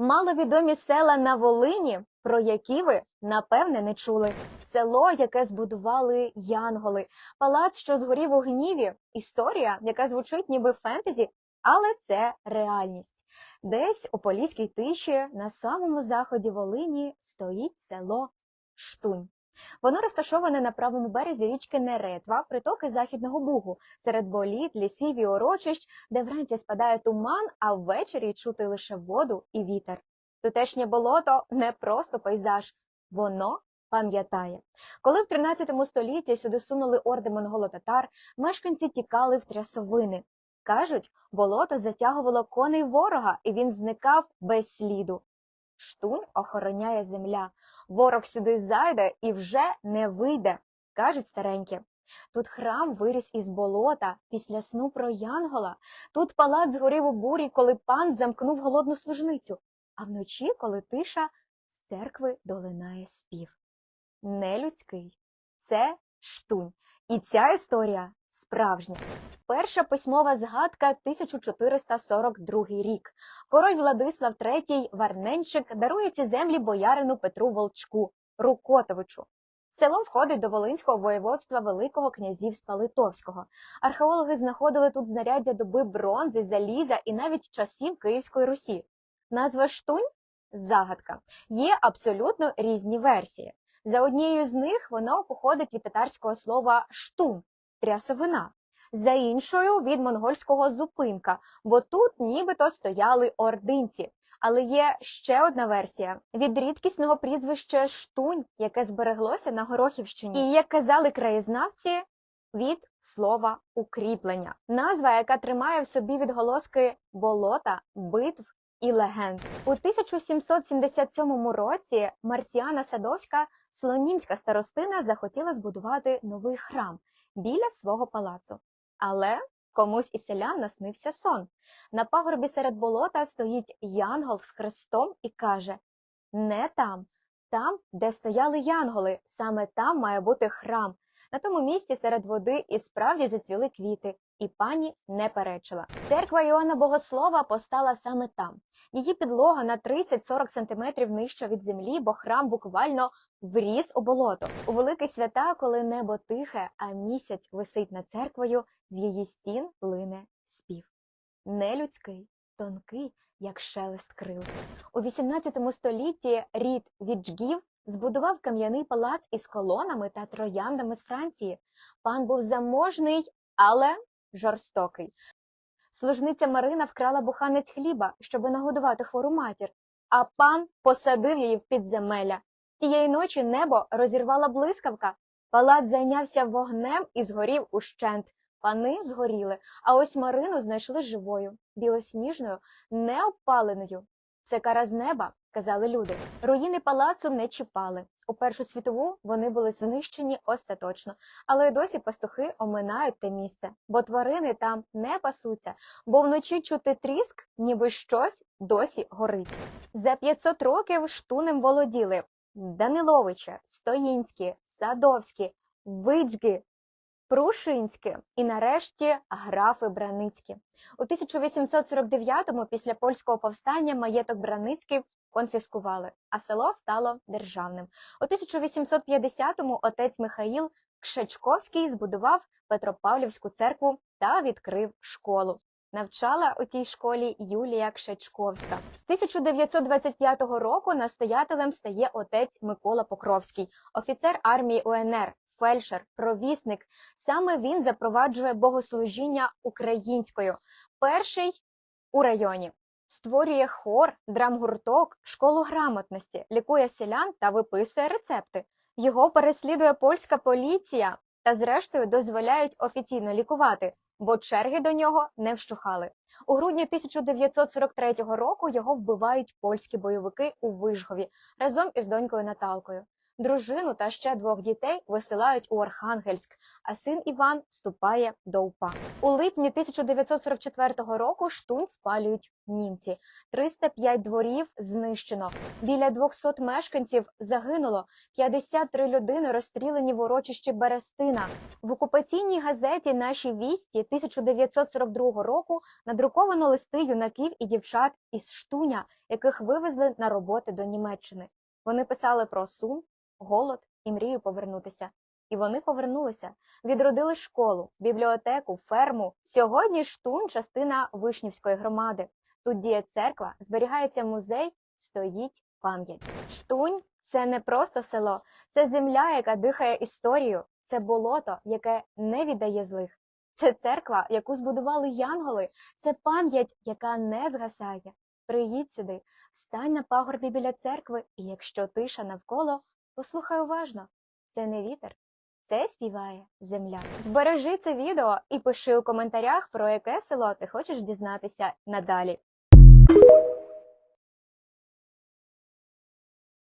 Маловідомі села на Волині, про які ви напевне не чули. Село, яке збудували янголи, палац, що згорів у гніві, історія, яка звучить ніби фентезі, але це реальність. Десь у поліській тиші на самому заході Волині стоїть село Штунь. Воно розташоване на правому березі річки Неретва, притоки Західного Бугу, серед боліт, лісів і урочищ, де вранці спадає туман, а ввечері чути лише воду і вітер. Тутешнє болото не просто пейзаж, воно пам'ятає. Коли в 13 столітті сюди сунули орди монголо-татар, мешканці тікали в трясовини. Кажуть, болото затягувало коней ворога, і він зникав без сліду. Штунь охороняє земля. Ворог сюди зайде і вже не вийде, кажуть старенькі. Тут храм виріс із болота після сну про Янгола. Тут палац згорів у бурі, коли пан замкнув голодну служницю, а вночі, коли тиша, з церкви долинає спів. Нелюдський це штунь. І ця історія справжня. Перша письмова згадка 1442 рік. Король Владислав III Варненчик дарує ці землі боярину Петру Волчку Рукотовичу. Село входить до Волинського воєводства Великого князівства Литовського. Археологи знаходили тут знаряддя доби бронзи, заліза і навіть часів Київської Русі. Назва Штунь загадка. Є абсолютно різні версії. За однією з них вона походить від татарського слова штун трясовина. За іншою від монгольського зупинка, бо тут нібито стояли ординці. Але є ще одна версія від рідкісного прізвища Штунь, яке збереглося на Горохівщині. І як казали краєзнавці, від слова укріплення. Назва, яка тримає в собі відголоски болота, битв і легенд. У 1777 році Марціана Садовська, слонімська старостина, захотіла збудувати новий храм біля свого палацу. Але комусь із селян наснився сон. На пагорбі серед болота стоїть янгол з хрестом і каже: Не там, там, де стояли янголи, саме там має бути храм. На тому місці серед води і справді зацвіли квіти, і пані не перечила. Церква Іоанна Богослова постала саме там. Її підлога на 30-40 сантиметрів нижча від землі, бо храм буквально вріс у болото. У великі свята, коли небо тихе, а місяць висить над церквою, з її стін лине спів. Нелюдський, тонкий, як шелест крил. У 18 столітті рід Віджгів збудував кам'яний палац із колонами та трояндами з Франції. Пан був заможний, але жорстокий. Служниця Марина вкрала буханець хліба, щоб нагодувати хвору матір, а пан посадив її в підземелля. Тієї ночі небо розірвала блискавка, палац зайнявся вогнем і згорів ущент. Пани згоріли, а ось Марину знайшли живою, білосніжною, неопаленою. Це кара з неба, казали люди. Руїни палацу не чіпали. У Першу світову вони були знищені остаточно, але досі пастухи оминають те місце, бо тварини там не пасуться, бо вночі чути тріск, ніби щось досі горить. За 500 років штунем володіли Даниловича, Стоїнські, Садовські, Виджги, Прушинське і нарешті графи Браницькі. У 1849-му після польського повстання маєток Браницький конфіскували, а село стало державним. У 1850-му отець Михаїл Кшечковський збудував Петропавлівську церкву та відкрив школу. Навчала у тій школі Юлія Кшечковська. З 1925 року настоятелем стає отець Микола Покровський, офіцер армії УНР, фельдшер, провісник. Саме він запроваджує богослужіння українською, перший у районі. Створює хор, драмгурток, школу грамотності, лікує селян та виписує рецепти. Його переслідує польська поліція та, зрештою, дозволяють офіційно лікувати, бо черги до нього не вщухали. У грудні 1943 року його вбивають польські бойовики у Вижгові разом із донькою Наталкою. Дружину та ще двох дітей висилають у Архангельськ, а син Іван вступає до УПА. У липні 1944 року штунь спалюють німці. 305 дворів знищено. Біля 200 мешканців загинуло. 53 людини розстріляні в урочищі Берестина. В окупаційній газеті Наші вісті 1942 року надруковано листи юнаків і дівчат із Штуня, яких вивезли на роботи до Німеччини. Вони писали про сум, голод і мрію повернутися. І вони повернулися, відродили школу, бібліотеку, ферму. Сьогодні Штун частина Вишнівської громади. Тут діє церква, зберігається музей, стоїть пам'ять. Штунь це не просто село, це земля, яка дихає історією, це болото, яке не віддає злих. Це церква, яку збудували янголи, це пам'ять, яка не згасає. Приїдь сюди, стань на пагорбі біля церкви, і якщо тиша навколо, послухай уважно. Це не вітер, це співає земля. Збережи це відео і пиши у коментарях, про яке село ти хочеш дізнатися надалі.